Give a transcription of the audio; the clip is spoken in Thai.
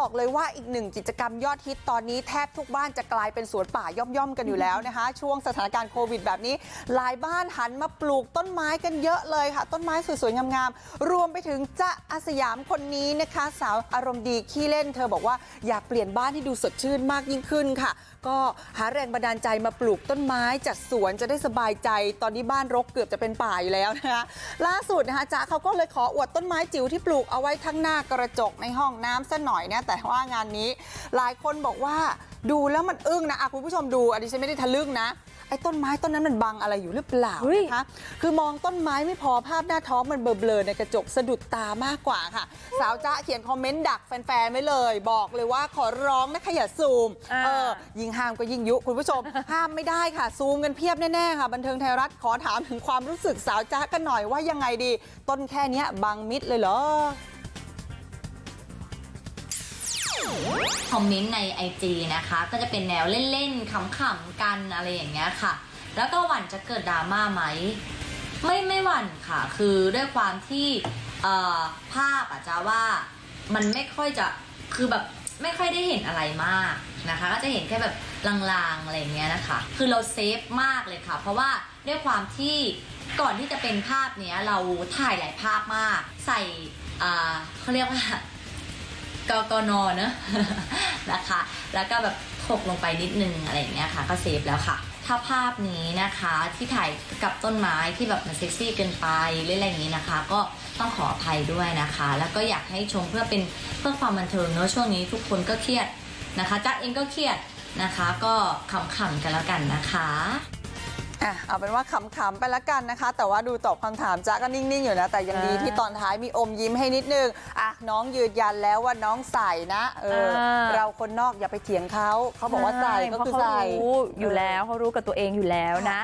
บอกเลยว่าอีกหนึ่งกิจกรรมยอดฮิตตอนนี้แทบทุกบ้านจะกลายเป็นสวนป่าย่อมๆกันอยู่แล้วนะคะ ช่วงสถานการณ์โควิดแบบนี้ หลายบ้านหันมาปลูกต้นไม้กันเยอะเลยค่ะ ต้นไม้สวยๆงามๆรวมไปถึงจ๊ะอาสยามคนนี้นะคะ สาวอารมณ์ดีขี้เล่น เธอบอกว่าอยากเปลี่ยนบ้านให้ดูสดชื่นมากยิ่งขึ้นค่ะ ก็หาแรงบันดาลใจมาปลูกต้นไม้จัดสวนจะได้สบายใจ ตอนนี้บ้านรกเกือบจะเป็นป่าอยู่แล้วนะคะล่าสุดนะคะจ๊ะเขาก็เลยขออวดต้นไม้จิ๋วที่ปลูกเอาไว้ทั้งหน้ากระจกในห้องน้ำซะหน่อยนะแต่ว่างานนี้หลายคนบอกว่าดูแล้วมันอึ้งนะอะคุณผู้ชมดูอันนี้ฉันไม่ได้ทะลึ่งนะไอ้ต้นไม้ต้นนั้นมันบังอะไรอยู่หรือเปล่าเฮ้ยนะคะคือมองต้นไม้ไม่พอภาพหน้าท้องมันเบลอๆในกระจกสะดุดตามากกว่าค่ะ สาวจ๊ะเขียนคอมเมนต์ดักแฟนๆไว้เลย บอกเลยว่าขอร้องนะคะอย่าซูมอ่าเออยิ่งห้ามก็ยิ่งยุ คุณผู้ชม ห้ามไม่ได้ค่ะ ซูมกันเพียบแน่ๆค่ะ บันเทิงไทยรัฐขอถามถึงความรู้สึกสาวจ๊ะกันหน่อยว่ายังไงดี ต้นแค่เนี้ยบังมิดเลยเหรอ คอมเมนต์ใน IG นะคะ ก็จะเป็นแนวเล่นๆขำๆกันอะไรอย่างเงี้ยค่ะ แล้วก็หวั่นจะเกิดดราม่าไหมไม่ไม่หวั่นค่ะ คือด้วยความที่ภาพอาจจะว่ามันไม่ค่อยจะคือแบบไม่ค่อยได้เห็นอะไรมากนะคะ ก็จะเห็นแค่แบบลางๆอะไรเงี้ยนะคะ คือเราเซฟมากเลยค่ะ เพราะว่าด้วยความที่ก่อนที่จะเป็นภาพเนี้ยเราถ่ายหลายภาพมาก ใส่เขาเรียกว่า กกนเนอะนะคะ แล้วก็แบบถกลงไปนิดนึงอะไรอย่างเงี้ยค่ะ ก็เซฟแล้วค่ะ ถ้าภาพนี้นะคะที่ถ่ายกับต้นไม้ที่แบบมันเซ็กซี่เกินไปหรืออะไรอย่างนี้นะคะ ก็ต้องขออภัยด้วยนะคะ แล้วก็อยากให้ชมเพื่อเป็นเพื่อความบันเทิงเนอะช่วงนี้ทุกคนก็เครียดนะคะจัดเองก็เครียดนะคะ ก็ขำๆกันแล้วกันนะคะ อะเอาเป็นว่าขำๆไปละกันนะคะ แต่ว่าดูตอบคำถามจ๊ะก็นิ่งๆอยู่นะ แต่ยังดีอ่าที่ตอนท้ายมีอมยิ้มให้นิดนึงอะน้องยืนยันแล้วว่าน้องใส่นะเอออ่า เราคนนอกอย่าไปเถียงเขาเขาบอกว่าใส่ก็คือเพราะใส่เขารู้อยู่แล้วเขารู้กับตัวเองอยู่แล้วนะ